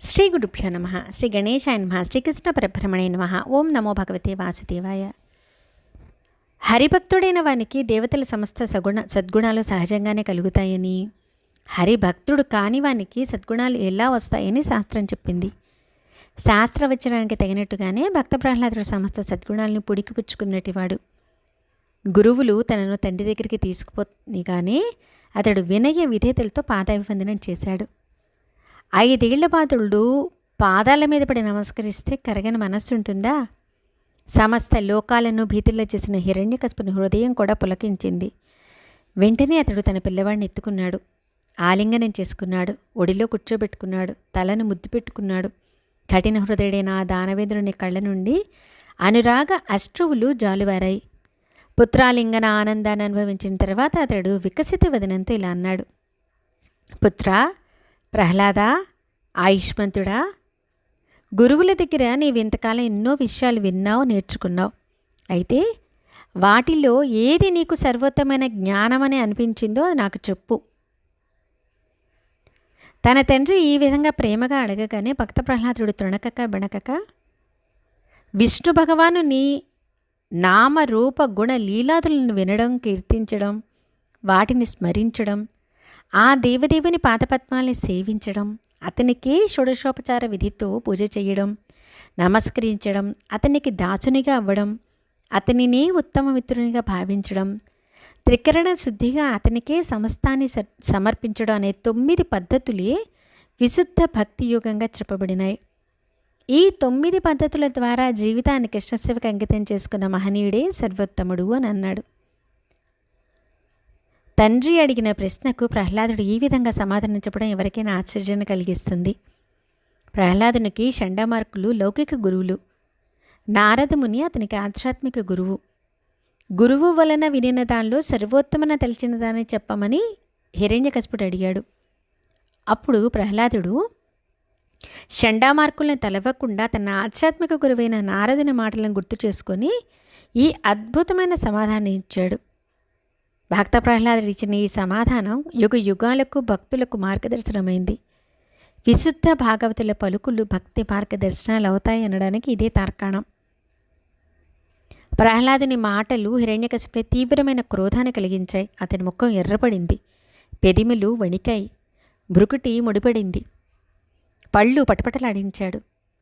శ్రీ గురుభ్యో నమ శ్రీ గణేశాయ నమ శ్రీకృష్ణ పరబ్రహ్మణే నమ. ఓం నమో భగవతే వాసుదేవాయ. హరిభక్తుడైన వానికి దేవతల సమస్త సగుణ సద్గుణాలు సహజంగానే కలుగుతాయని. హరిభక్తుడు కాని వానికి సద్గుణాలు ఎలా వస్తాయని శాస్త్రం చెప్పింది. శాస్త్రవచనానికి తగినట్టుగానే భక్త ప్రహ్లాదుడు సమస్త సద్గుణాలను పుడికిపుచ్చుకున్నటివాడు గురువులు తనను తండ్రి దగ్గరికి తీసుకుపోని కానీ అతడు వినయ విధేతలతో పాదాభివందనం చేశాడు. ఐదేళ్ళ పాత్రుడు పాదాల మీద పడి నమస్కరిస్తే కరగని మనస్సు ఉంటుందా సమస్త లోకాలను భీతిలో చేసిన హిరణ్యకశపుని హృదయం కూడా పులకించింది. వెంటనే అతడు తన పిల్లవాడిని ఎత్తుకున్నాడు. ఆలింగనం చేసుకున్నాడు. ఒడిలో కూర్చోబెట్టుకున్నాడు. తలను ముద్దు పెట్టుకున్నాడు. కఠిన హృదయుడైన ఆ దానవేంద్రుని కళ్ళ నుండి అనురాగ అశ్రువులు జాలువారాయి. పుత్రాలింగన ఆనందాన్ని అనుభవించిన తర్వాత అతడు వికసిత వదనంతో ఇలా అన్నాడు. పుత్ర ప్రహ్లాద ఆయుష్మంతుడా గురువుల దగ్గర నీవు ఇంతకాలం ఎన్నో విషయాలు విన్నావు నేర్చుకున్నావు. అయితే వాటిలో ఏది నీకు సర్వోత్తమైన అని అనిపించిందో అది నాకు చెప్పు. తన తండ్రి ఈ విధంగా ప్రేమగా అడగగానే భక్త ప్రహ్లాదుడు తృణకక బిణకక విష్ణు భగవాను నీ నామ రూప గుణ లీలాదులను వినడం కీర్తించడం వాటిని స్మరించడం ఆ దేవదేవుని పాదపద్మాల్ని సేవించడం అతనికి షోడశోపచార విధితో పూజ చేయడం నమస్కరించడం అతనికి దాచునిగా అవ్వడం అతనినే ఉత్తమ మిత్రునిగా భావించడం త్రికరణ శుద్ధిగా అతనికే సమస్తాన్ని సమర్పించడం అనే తొమ్మిది పద్ధతులే విశుద్ధ భక్తి యుగంగా చెప్పబడినాయి. ఈ తొమ్మిది పద్ధతుల ద్వారా జీవితాన్ని కృష్ణశివకి అంకితం చేసుకున్న మహనీయుడే సర్వోత్తముడు అని అన్నాడు. తండ్రి అడిగిన ప్రశ్నకు ప్రహ్లాదుడు ఈ విధంగా సమాధానం చెప్పడం ఎవరికైనా ఆశ్చర్యం కలిగిస్తుంది. ప్రహ్లాదునికి షండమార్కులు లౌకిక గురువులు. నారదముని అతనికి ఆధ్యాత్మిక గురువు. గురువు వలన వినిన దానిలో సర్వోత్తమన తలిచిన దాన్ని చెప్పమని హిరణ్యకశపుడు అడిగాడు. అప్పుడు ప్రహ్లాదుడు షండామార్కులను తలవకుండా తన ఆధ్యాత్మిక గురువైన నారదుని మాటలను గుర్తు చేసుకొని ఈ అద్భుతమైన సమాధానం ఇచ్చాడు. భక్త ప్రహ్లాదుడు ఇచ్చిన ఈ సమాధానం యుగ యుగాలకు భక్తులకు మార్గదర్శనమైంది. విశుద్ధ భాగవతుల పలుకులు భక్తి మార్గదర్శనాలు అవుతాయి అనడానికి ఇదే తార్కాణం. ప్రహ్లాదుని మాటలు హిరణ్యకశిపుని తీవ్రమైన క్రోధాన్ని కలిగించాయి. అతని ముఖం ఎర్రపడింది పెదిమిలు వణికాయి. భృకుటి ముడిపడింది. పళ్ళు పటపటలాడించాడు.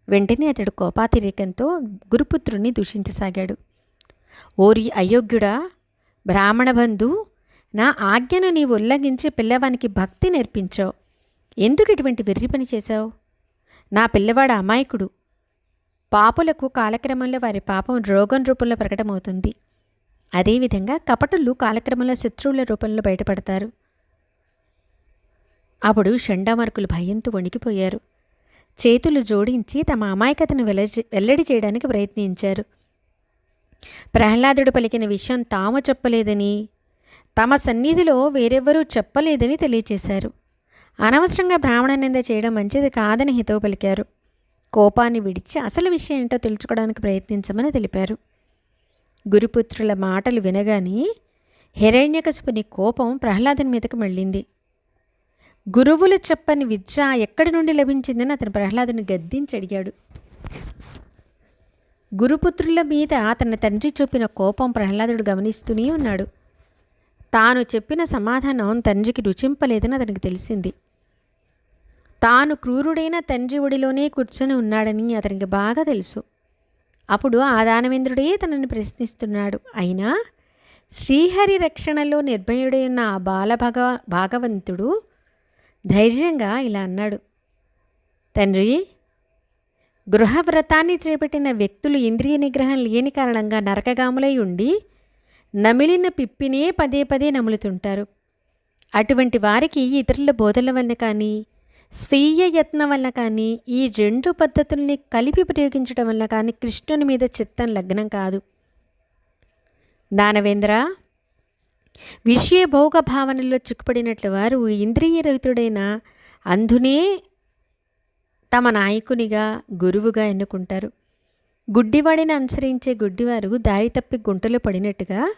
వెంటనే అతడు కోపాతిరేకంతో గురుపుత్రుని దూషించసాగాడు. ఓరి అయోగ్యుడా బ్రాహ్మణ బంధు నా ఆజ్ఞను నీవు ఉల్లంఘించి పిల్లవానికి భక్తి నేర్పించావు. ఎందుకు ఇటువంటి వెర్రి పని చేశావు? నా పిల్లవాడు అమాయకుడు. పాపులకు కాలక్రమంలో వారి పాపం రోగం రూపంలో ప్రకటమవుతుంది. అదేవిధంగా కపటులు కాలక్రమంలో శత్రువుల రూపంలో బయటపడతారు. అప్పుడు షండామర్కులు భయంతో వణికిపోయారు. చేతులు జోడించి తమ అమాయకతను వెల్లడి వెల్లడి చేయడానికి ప్రయత్నించారు. ప్రహ్లాదుడు పలికిన విషయం తాము చెప్పలేదని తమ సన్నిధిలో వేరెవ్వరూ చెప్పలేదని తెలియచేశారు. అనవసరంగా బ్రాహ్మణ నింద చేయడం మంచిది కాదని హితవు పలికారు. కోపాన్ని విడిచి అసలు విషయం ఏంటో తెలుసుకోవడానికి ప్రయత్నించమని తెలిపారు. గురుపుత్రుల మాటలు వినగానే హిరణ్యకశుపుని కోపం ప్రహ్లాదుని మీదకు మళ్ళింది. గురువులు చెప్పని విద్య ఎక్కడి నుండి లభించిందని అతను ప్రహ్లాదుని గద్దించి అడిగాడు. గురుపుత్రుల మీద తన తండ్రి చూపిన కోపం ప్రహ్లాదుడు గమనిస్తూనే ఉన్నాడు. తాను చెప్పిన సమాధానం తండ్రికి రుచింపలేదని అతనికి తెలిసింది. తాను క్రూరుడైన తండ్రి ఒడిలోనే కూర్చొని ఉన్నాడని అతనికి బాగా తెలుసు. అప్పుడు ఆ దానవేంద్రుడే తనని ప్రశ్నిస్తున్నాడు. అయినా శ్రీహరి రక్షణలో నిర్భయుడై ఉన్న ఆ బాలభగ భాగవంతుడు ధైర్యంగా ఇలా అన్నాడు. తండ్రి గృహవ్రతాన్ని చేపట్టిన వ్యక్తులు ఇంద్రియ నిగ్రహం లేని కారణంగా నరకగాములై ఉండి నమిలిన పిప్పినే పదే పదే నములుతుంటారు. అటువంటి వారికి ఇతరుల బోధల వల్ల కానీ స్వీయ యత్నం వల్ల కానీ ఈ రెండు పద్ధతుల్ని కలిపి ప్రయోగించడం వల్ల కానీ కృష్ణుని మీద చిత్తం లగ్నం కాదు. దానవేంద్ర విషయ భోగ భావనలో చిక్కుపడినట్లు వారు ఇంద్రియ రహితుడైన అంధునే తమ నాయకునిగా గురువుగా ఎన్నుకుంటారు. గుడ్డివాడిని అనుసరించే గుడ్డివారు దారి తప్పి గుంటలు పడినట్టుగా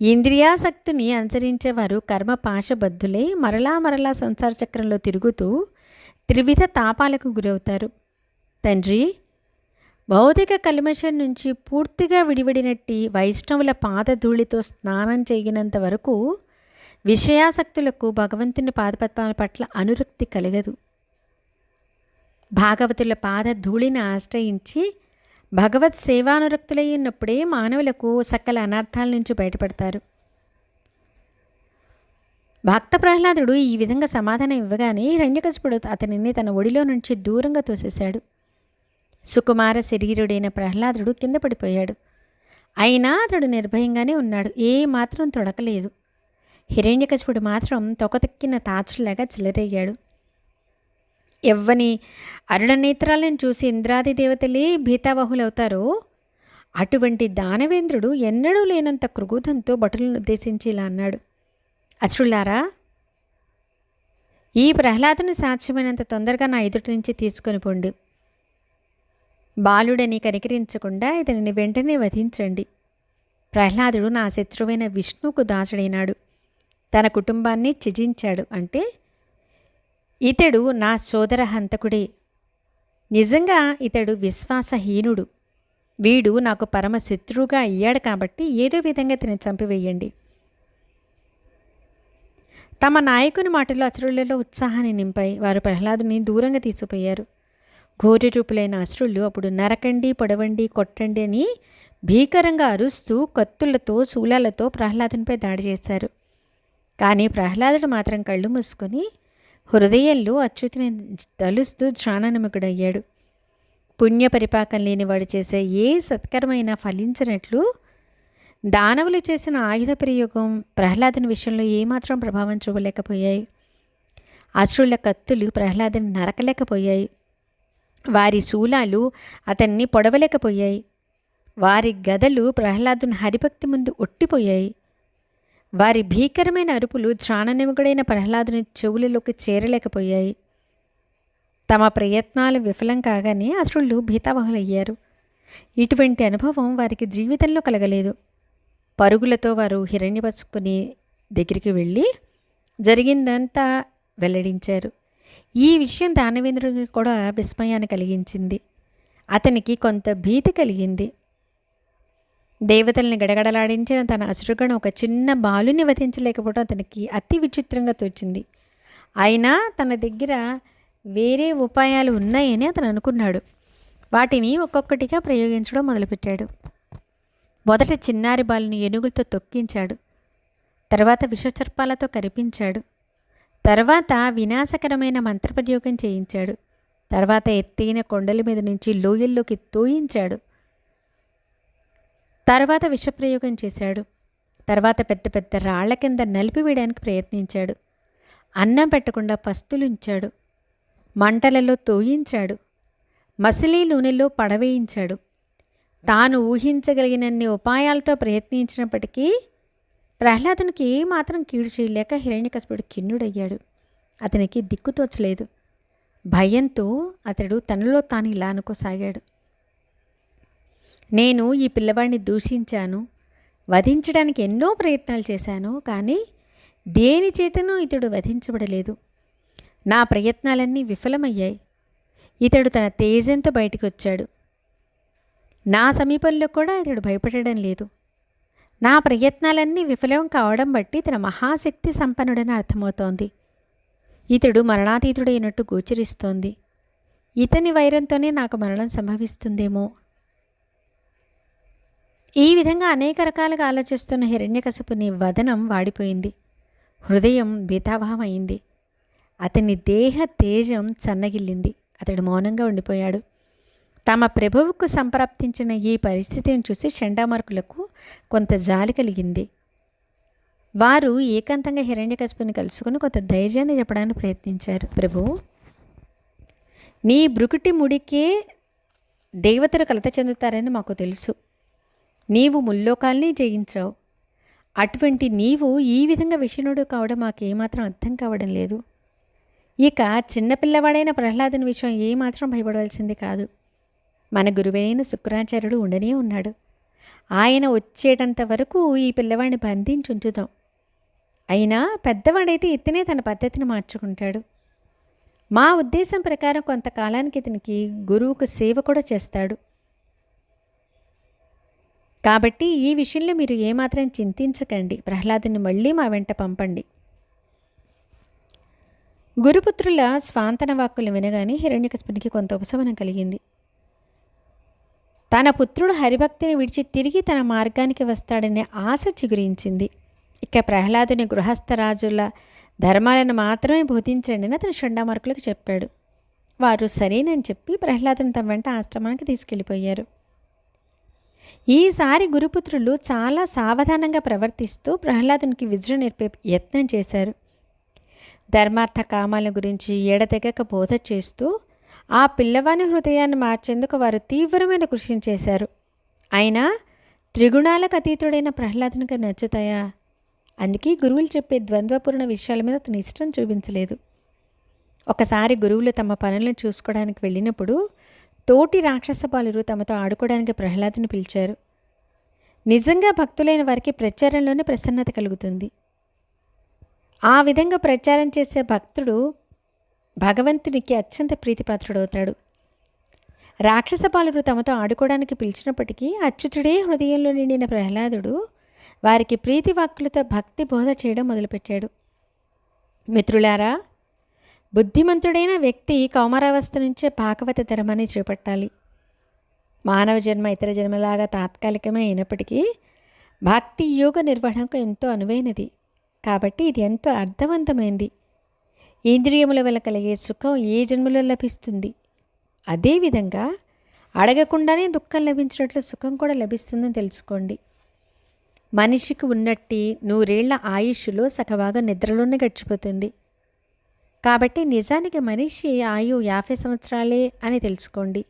ఇంద్రియాసక్తిని అనుసరించేవారు కర్మ పాశబద్ధులై మరలా మరలా సంసార చక్రంలో తిరుగుతూ త్రివిధ తాపాలకు గురవుతారు. తండ్రి భౌతిక కల్మషం నుంచి పూర్తిగా విడివడినట్టి వైష్ణవుల పాదధూళితో స్నానం చేయనంత వరకు విషయాసక్తులకు భగవంతుని పాదపద్మాల పట్ల అనురక్తి కలగదు. భాగవతుల పాద ధూళిని ఆశ్రయించి భగవత్ సేవానురక్తులై ఉన్నప్పుడే మానవులకు సకల అనర్థాల నుంచి బయటపడతారు. భక్త ప్రహ్లాదుడు ఈ విధంగా సమాధానం ఇవ్వగానే హిరణ్యకశిపుడు అతనిని తన ఒడిలో నుంచి దూరంగా తోసేశాడు. సుకుమార శరీరుడైన ప్రహ్లాదుడు కింద పడిపోయాడు. అయినా అతడు నిర్భయంగానే ఉన్నాడు. ఏ మాత్రం తొడకలేదు. హిరణ్యకశపుడు మాత్రం తొకతెక్కిన తాచులాగా చిల్లరయ్యాడు ఎవ్వని అరుణనేత్రాలను చూసి ఇంద్రాది దేవతలే భీతావహులవుతారో? అటువంటి దానవేంద్రుడు ఎన్నడూ లేనంత కృగుధంతో భటులను ఉద్దేశించి ఇలా అన్నాడు. అశ్రులారా ఈ ప్రహ్లాదుని సాధ్యమైనంత తొందరగా నా ఎదుటి నుంచి తీసుకొని పొండి. బాలుడని కనికరించకుండా ఇతనిని వెంటనే వధించండి. ప్రహ్లాదుడు నా శత్రువైన విష్ణువుకు దాసుడైనాడు. తన కుటుంబాన్ని త్యజించాడు అంటే ఇతడు నా సోదర హంతకుడే. నిజంగా ఇతడు విశ్వాసహీనుడు. వీడు నాకు పరమ శత్రువుగా అయ్యాడు కాబట్టి ఏదో విధంగా ఇతని చంపివేయండి. తమ నాయకుని మాటలు అసురులలో ఉత్సాహాన్ని నింపాయి. వారు ప్రహ్లాదుని దూరంగా తీసిపోయారు ఘోర రూపులైన అసురులు అప్పుడు నరకండి పొడవండి కొట్టండి అని భీకరంగా అరుస్తూ కత్తులతో శూలాలతో ప్రహ్లాదునిపై దాడి చేశారు. కానీ ప్రహ్లాదుడు మాత్రం కళ్ళు మూసుకొని హృదయంలో అచ్యుతిని తలుస్తూ ధ్యాననముకుడయ్యాడు. పుణ్య పరిపాకం లేనివాడు చేసే ఏ సత్కరమైనా ఫలించినట్లు దానవులు చేసిన ఆయుధ ప్రయోగం ప్రహ్లాదుని విషయంలో ఏమాత్రం ప్రభావం చూపలేకపోయాయి. అశ్రుల కత్తులు ప్రహ్లాదుని నరకలేకపోయాయి. వారి శూలాలు అతన్ని పొడవలేకపోయాయి. వారి గదలు ప్రహ్లాదుని హరిభక్తి ముందు ఒట్టిపోయాయి. వారి భీకరమైన అరుపులు త్రాణనిముగుడైన ప్రహ్లాదుని చెవులలోకి చేరలేకపోయాయి. తమ ప్రయత్నాలు విఫలం కాగానే అసురులు భీతావహులయ్యారు. ఇటువంటి అనుభవం వారికి జీవితంలో కలగలేదు. పరుగులతో వారు హిరణ్యపసుకుని దగ్గరికి వెళ్ళి జరిగిందంతా వెల్లడించారు. ఈ విషయం దానవేంద్రుడికి కూడా విస్మయాన్ని కలిగించింది. అతనికి కొంత భీతి కలిగింది. దేవతల్ని గడగడలాడించిన తన అసురుగణం ఒక చిన్న బాలుని వధించలేకపోవడం అతనికి అతి విచిత్రంగా తోచింది. అయినా తన దగ్గర వేరే ఉపాయాలు ఉన్నాయని అతను అనుకున్నాడు. వాటిని ఒక్కొక్కటిగా ప్రయోగించడం మొదలుపెట్టాడు. మొదట చిన్నారి బాలుని ఏనుగులతో తొక్కించాడు. తర్వాత విషసర్పాలతో కరిపించాడు. తర్వాత వినాశకరమైన మంత్రప్రయోగం చేయించాడు. తర్వాత ఎత్తైన కొండల మీద నుంచి లోయల్లోకి తోయించాడు. తర్వాత విషప్రయోగం చేశాడు. తర్వాత పెద్ద పెద్ద రాళ్ళ కింద నలిపివేయడానికి ప్రయత్నించాడు. అన్నం పెట్టకుండా పస్తులుంచాడు. మంటలలో తోయించాడు. మసిలీ నూనెలో పడవేయించాడు. తాను ఊహించగలిగినన్ని ఉపాయాలతో ప్రయత్నించినప్పటికీ ప్రహ్లాదునికి ఏమాత్రం కీడు చేయలేక హిరణ్యకశపుడు కిన్నుడయ్యాడు అతనికి దిక్కుతోచలేదు భయంతో అతడు తనలో తాను ఇలా అనుకోసాగాడు. నేను ఈ పిల్లవాడిని దూషించాను వధించడానికి ఎన్నో ప్రయత్నాలు చేశాను కానీ దేని చేతనూ ఇతడు వధించబడలేదు. నా ప్రయత్నాలన్నీ విఫలమయ్యాయి. ఇతడు తన తేజంతో బయటికి వచ్చాడు నా సమీపంలో కూడా ఇతడు భయపడడం లేదు. నా ప్రయత్నాలన్నీ విఫలం కావడం బట్టి తన మహాశక్తి సంపన్నుడని అర్థమవుతోంది. ఇతడు మరణాతీతుడైనట్టు గోచరిస్తోంది. ఇతని వైరంతోనే నాకు మరణం సంభవిస్తుందేమో ఈ విధంగా అనేక రకాలుగా ఆలోచిస్తున్న హిరణ్యకశపుని వదనం వాడిపోయింది. హృదయం బీతాభావమైంది. అతని దేహ తేజం చన్నగిల్లింది. అతడు మౌనంగా ఉండిపోయాడు. తమ ప్రభువుకు సంప్రాప్తించిన ఈ పరిస్థితిని చూసి చండామార్కులకు కొంత జాలి కలిగింది. వారు ఏకాంతంగా హిరణ్యకశిపుని కలుసుకుని కొంత ధైర్యాన్ని చెప్పడానికి ప్రయత్నించారు. ప్రభు నీ బ్రుకుటి ముడికే దేవతలు కలత చెందుతారని మాకు తెలుసు. నీవు ముల్లోకాల్ని జయించావు. అటువంటి నీవు ఈ విధంగా విషణుడు కావడం మాకేమాత్రం అర్థం కావడం లేదు. ఇక చిన్నపిల్లవాడైన ప్రహ్లాదుని విషయం ఏమాత్రం భయపడవలసింది కాదు. మన గురువైన శుక్రాచార్యుడు ఉండనే ఉన్నాడు. ఆయన వచ్చేటంత వరకు ఈ పిల్లవాడిని బంధించి ఉంచుదాం. అయినా పెద్దవాడైతే ఇతనే తన పద్ధతిని మార్చుకుంటాడు. మా ఉద్దేశం ప్రకారం కొంతకాలానికి ఇతనికి గురువుకు సేవ కూడా చేస్తాడు. కాబట్టి ఈ విషయంలో మీరు ఏమాత్రం చింతించకండి. ప్రహ్లాదుని మళ్ళీ మా వెంట పంపండి. గురుపుత్రుల స్వాంతన వాక్కులు వినగానే హిరణ్యకస్పునికి కొంత ఉపశమనం కలిగింది. తన పుత్రుడు హరిభక్తిని విడిచి తిరిగి తన మార్గానికి వస్తాడనే ఆశ చిగురించింది. ఇక ప్రహ్లాదుని గృహస్థరాజుల ధర్మాలను మాత్రమే బోధించండి అని అతను షండామార్కులకు చెప్పాడు. వారు సరేనని చెప్పి ప్రహ్లాదుని తమ వెంట ఆశ్రమానికి తీసుకెళ్ళిపోయారు. ఈసారి గురుపుత్రులు చాలా సావధానంగా ప్రవర్తిస్తూ ప్రహ్లాదునికి విజృ నేర్పే యత్నం చేశారు. ధర్మార్థ కామాల గురించి ఎడతెగక బోధ చేస్తూ ఆ పిల్లవాని హృదయాన్ని మార్చేందుకు వారు తీవ్రమైన కృషిని చేశారు. అయినా త్రిగుణాలకు అతీతుడైన ప్రహ్లాదునికి నచ్చుతాయా? అందుకే గురువులు చెప్పే ద్వంద్వపూర్ణ విషయాల మీద అతను ఇష్టం చూపించలేదు. ఒకసారి గురువులు తమ పనులను చూసుకోవడానికి వెళ్ళినప్పుడు తోటి రాక్షస బాలురు తమతో ఆడుకోవడానికి ప్రహ్లాదుని పిలిచారు. నిజంగా భక్తులైన వారికి ప్రచారంలోనే ప్రసన్నత కలుగుతుంది. ఆ విధంగా ప్రచారం చేసే భక్తుడు భగవంతునికి అత్యంత ప్రీతిపాత్రుడవుతాడు. రాక్షస బాలురు తమతో ఆడుకోవడానికి పిలిచినప్పటికీ అచ్యుతుడే హృదయంలో నిండిన ప్రహ్లాదుడు వారికి ప్రీతి వాక్కులతో భక్తి బోధ చేయడం మొదలుపెట్టాడు. మిత్రులారా బుద్ధిమంతుడైన వ్యక్తి కౌమారావస్థ నుంచే భాగవత ధర్మాన్ని చేపట్టాలి. మానవ జన్మ ఇతర జన్మలాగా తాత్కాలికమే అయినప్పటికీ భక్తి యోగ నిర్వహణకు ఎంతో అనువైనది. కాబట్టి ఇది ఎంతో అర్థవంతమైంది. ఇంద్రియముల వల్ల కలిగే సుఖం ఏ జన్మలో లభిస్తుంది? అదేవిధంగా అడగకుండానే దుఃఖం లభించినట్లు సుఖం కూడా లభిస్తుందని తెలుసుకోండి. మనిషికి ఉన్నట్టి నూరేళ్ళ ఆయుష్లో సగభాగం నిద్రలోనే గడిచిపోతుంది. కాబట్టి నిజానికి మనిషి ఆయు యాభై సంవత్సరాలే అని తెలుసుకోండి.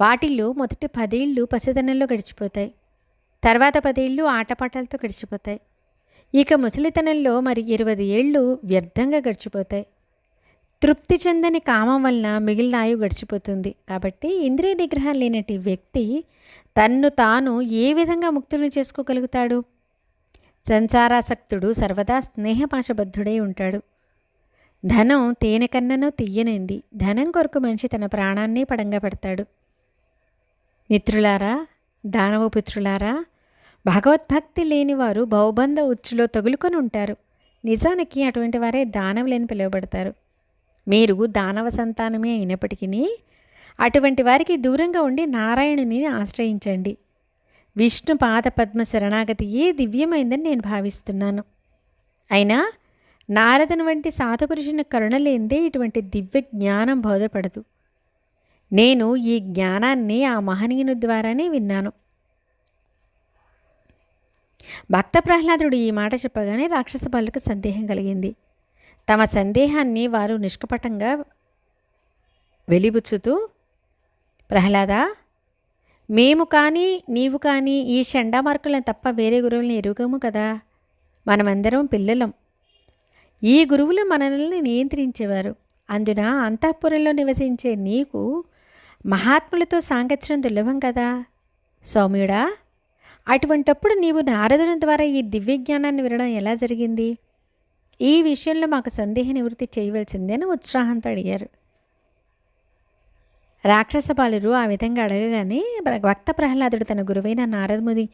వాటిల్లో మొదటి పదేళ్ళు పసిదనంలో గడిచిపోతాయి. తర్వాత పదేళ్ళు ఆటపాటలతో గడిచిపోతాయి. ఇక ముసలితనంలో మరి ఇరవై ఏళ్ళు వ్యర్థంగా గడిచిపోతాయి. తృప్తి చెందని కామం వలన మిగిలిన ఆయు గడిచిపోతుంది. కాబట్టి ఇంద్రియ నిగ్రహం లేనటి వ్యక్తి తన్ను తాను ఏ విధంగా ముక్తులను చేసుకోగలుగుతాడు? సంసారాసక్తుడు సర్వదా స్నేహపాశబద్ధుడై ఉంటాడు. ధనం తేనె కన్ననో తీయనింది ధనం కొరకు మనిషి తన ప్రాణాన్ని పడంగా పెడతాడు. మిత్రులారా దానవపుత్రులారా భగవద్భక్తి లేనివారు బౌబంధ ఉచ్చులో తగులుకొని ఉంటారు. నిజానికి అటువంటి వారే దానవులని పిలువబడతారు. మీరు దానవ సంతానమే అయినప్పటికీ అటువంటి వారికి దూరంగా ఉండి నారాయణుని ఆశ్రయించండి. విష్ణు పాద పద్మ శరణాగతియే దివ్యమైందని నేను భావిస్తున్నాను. అయినా నారదుని వంటి సాధుపురుషుని కరుణలేందే ఇటువంటి దివ్య జ్ఞానం బోధపడదు. నేను ఈ జ్ఞానాన్ని ఆ మహనీయుని ద్వారానే విన్నాను. భక్త ప్రహ్లాదుడు ఈ మాట చెప్పగానే రాక్షస బాలులకు సందేహం కలిగింది. తమ సందేహాన్ని వారు నిష్కపటంగా వెలిబుచ్చుతూ ప్రహ్లాద మేము కానీ నీవు కానీ ఈ షండామార్కులను తప్ప వేరే గురువులను ఎరుగము కదా? మనమందరం పిల్లలం. ఈ గురువులు మనల్ని నియంత్రించేవారు. అందున అంతఃపురంలో నివసించే నీకు మహాత్ములతో సాంగత్యం దుర్లభం కదా? సౌమ్యుడా అటువంటప్పుడు నీవు నారదుని ద్వారా ఈ దివ్య జ్ఞానాన్ని వినడం ఎలా జరిగింది? ఈ విషయంలో మాకు సందేహ నివృత్తి చేయవలసిందని ఉత్సాహంతో అడిగారు. రాక్షస బాలురు ఆ విధంగా అడగగానే భక్త ప్రహ్లాదుడు తన గురువైన నారదముని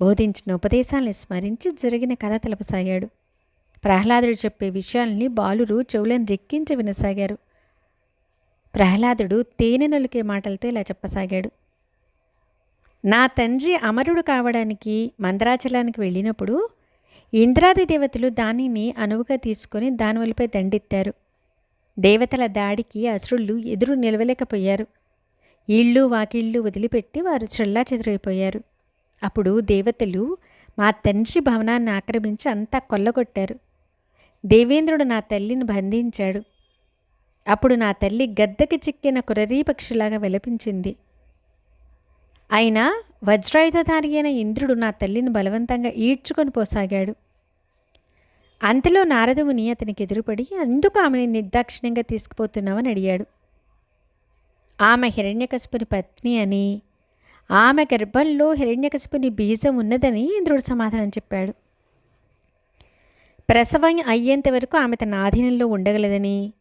బోధించిన ఉపదేశాలను స్మరించి జరిగిన కథ తెలపసాగాడు. ప్రహ్లాదుడు చెప్పే విషయాల్ని బాలురు చెవులను రెక్కించి వినసాగారు. ప్రహ్లాదుడు తేనె నొలికే మాటలతో ఇలా చెప్పసాగాడు. నా తండ్రి అమరుడు కావడానికి మందరాచలానికి వెళ్ళినప్పుడు ఇంద్రాది దేవతలు దానిని అనువుగా తీసుకొని దానివలపై దండెత్తారు. దేవతల దాడికి అసురుళ్ళు ఎదురు నిలవలేకపోయారు. ఇళ్ళు వాకిళ్ళు వదిలిపెట్టి వారు చెల్లా చెదిరైపోయారు. అప్పుడు దేవతలు మా తండ్రి భవనాన్ని ఆక్రమించి అంతా కొల్లగొట్టారు. దేవేంద్రుడు నా తల్లిని బంధించాడు. అప్పుడు నా తల్లి గద్దకి చిక్కిన కురరీ పక్షిలాగా విలపించింది. అయినా వజ్రాయుధధారి అయిన ఇంద్రుడు నా తల్లిని బలవంతంగా ఈడ్చుకొని పోసాగాడు. అంతలో నారదముని అతనికి ఎదురుపడి అందుకు ఆమెని నిర్దాక్షిణ్యంగా తీసుకుపోతున్నావని అడిగాడు. ఆమె హిరణ్యకశిపుని పత్ని అని ఆమె గర్భంలో హిరణ్యకశిపుని బీజం ఉన్నదని ఇంద్రుడు సమాధానం చెప్పాడు. ప్రసవం అయ్యేంత వరకు ఆమె తన ఆధీనంలో ఉండగలదని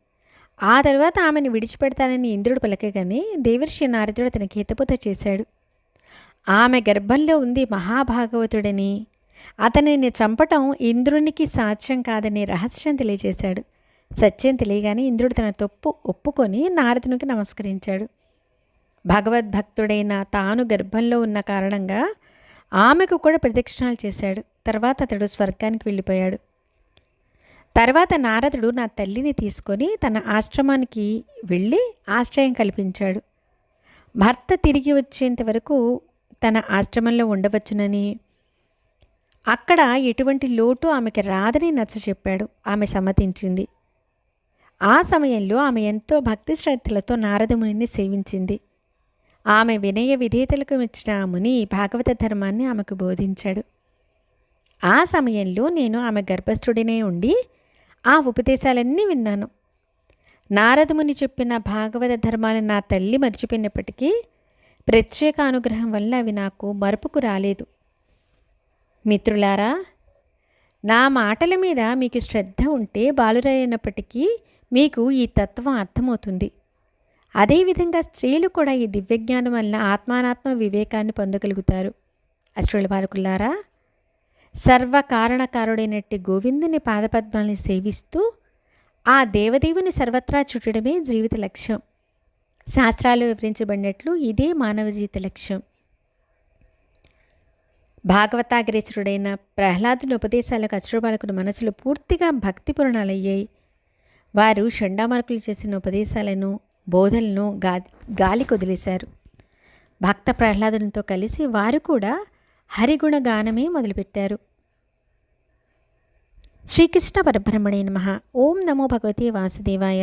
ఆ తర్వాత ఆమెను విడిచిపెడతానని ఇంద్రుడు పలకగానే దేవర్షి నారదుడు అతనికి హితపుత చేశాడు. ఆమె గర్భంలో ఉంది మహాభాగవతుడని అతనిని చంపటం ఇంద్రునికి సాధ్యం కాదని రహస్యం తెలియజేశాడు. సత్యం తెలియగానే ఇంద్రుడు తన తప్పు ఒప్పుకొని నారదునికి నమస్కరించాడు. భగవద్భక్తుడైన తాను గర్భంలో ఉన్న కారణంగా ఆమెకు కూడా ప్రదక్షిణాలు చేశాడు. తర్వాత అతడు స్వర్గానికి వెళ్ళిపోయాడు. తర్వాత నారదుడు నా తల్లిని తీసుకొని తన ఆశ్రమానికి వెళ్ళి ఆశ్రయం కల్పించాడు. భర్త తిరిగి వచ్చేంత వరకు తన ఆశ్రమంలో ఉండవచ్చునని అక్కడ ఎటువంటి లోటు ఆమెకి రాదని నచ్చ చెప్పాడు. ఆమె సమ్మతించింది. ఆ సమయంలో ఆమె ఎంతో భక్తి శ్రద్ధలతో నారదమునిని సేవించింది. ఆమె వినయ విధేతలకు మెచ్చిన ముని భాగవత ధర్మాన్ని ఆమెకు బోధించాడు. ఆ సమయంలో నేను ఆమె గర్భస్థుడినే ఉండి ఆ ఉపదేశాలన్నీ విన్నాను. నారదముని చెప్పిన భాగవత ధర్మాన్ని నా తల్లి మర్చిపోయినప్పటికీ ప్రత్యేక అనుగ్రహం వల్ల అవి నాకు మరుపుకు రాలేదు. మిత్రులారా నా మాటల మీద మీకు శ్రద్ధ ఉంటే బాలురైనప్పటికీ మీకు ఈ తత్వం అర్థమవుతుంది. అదేవిధంగా స్త్రీలు కూడా ఈ దివ్యజ్ఞానం వల్ల ఆత్మానాత్మ వివేకాన్ని పొందగలుగుతారు. అశ్రుల బాలకులారా సర్వకారణకారుడైనట్టి గోవిందుని పాదపద్మాల్ని సేవిస్తూ ఆ దేవదేవుని సర్వత్రా చుట్టడమే జీవిత లక్ష్యం. శాస్త్రాలు వివరించబడినట్లు ఇదే మానవ జీవిత లక్ష్యం. భాగవతాగ్రేసురుడైన ప్రహ్లాదుని ఉపదేశాలకు అచ్చుబాలకుని మనసులో పూర్తిగా భక్తిపూర్ణాలయ్యాయి. వారు షండామార్కులు చేసిన ఉపదేశాలను బోధలను గా గాలి కొదిలేశారు భక్త ప్రహ్లాదునితో కలిసి వారు కూడా హరిగుణ గానమే మొదలుపెట్టారు. శ్రీకృష్ణ పరబ్రహ్మణే నమ. ఓం నమో భగవతే వాసుదేవాయ.